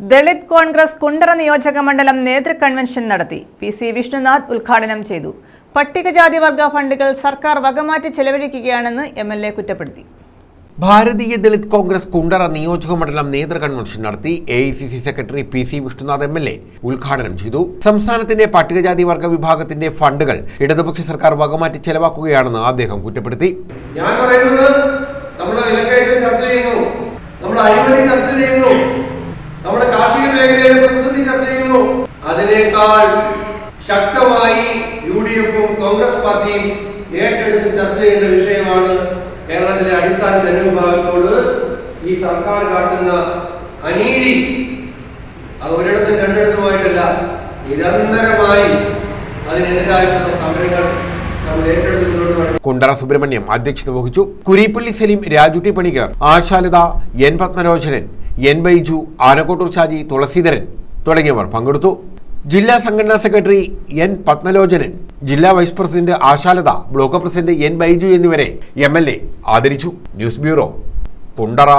ദളിത് കോൺഗ്രസ് കുണ്ടറ നിയോജക മണ്ഡലം നേതൃ കൺവെൻഷൻ നടത്തി. പി സി വിഷ്ണുനാഥ് ഉദ്ഘാടനം ചെയ്തു. പട്ടികജാതി വർഗ ഫണ്ടുകൾ സർക്കാർ വകമാറ്റി ചെലവഴിക്കുകയാണെന്ന് എം എൽ എ കുറ്റപ്പെടുത്തി. ഭാരതീയ ദളിത് കോൺഗ്രസ് കുണ്ടറ നിയോജക മണ്ഡലം നേതൃ കൺവെൻഷൻ നടത്തി A I C C secretary P C Vishnunath M L A ഉദ്ഘാടനം ചെയ്തു. സംസ്ഥാനത്തിന്റെ പട്ടികജാതി വർഗ വിഭാഗത്തിന്റെ ഫണ്ടുകൾ ഇടതുപക്ഷ സർക്കാർ വകമാറ്റി ചെലവാക്കുകയാണെന്ന് അദ്ദേഹം കുറ്റപ്പെടുത്തി. ഞാൻ പറയുന്നത് നമ്മുടെ വിലക്കയറ്റം ചർച്ച ചെയ്യുന്നു. നമ്മുടെ അഴിമതി ചർച്ച ചെയ്യുന്നു. ശക്തമായി യു ഡി എഫും കോൺഗ്രസ് പാർട്ടിയും ഏറ്റെടുത്ത് ചർച്ച ചെയ്യുന്ന വിഷയമാണ് കേരളത്തിലെ അടിസ്ഥാന ജനവിഭാഗത്തോട് ഈ സർക്കാർ കാട്ടുന്ന അനീതി. അത് ഒരിടത്തും രണ്ടിടത്തുമായിട്ടല്ല നിരന്തരമായി അതിനെതിരായിട്ടുള്ള സമരങ്ങൾ കുണ്ടറ സുബ്രഹ്മണ്യം അധ്യക്ഷത വഹിച്ചു കുരീപ്പള്ളി സലീം രാജുട്ടി പണിക്കർ ആശാലത എൻ പത്മരോചനൻ എൻ ബൈജു ആനക്കോട്ടൂർ ഷാജി തുളസീധരൻ തുടങ്ങിയവർ പങ്കെടുത്തു. ജില്ലാ സംഘടനാ സെക്രട്ടറി എൻ പത്മലോചനൻ ജില്ലാ vice president Ashalatha block president N Baiju എന്നിവരെ എം ആദരിച്ചു. News bureau Kundara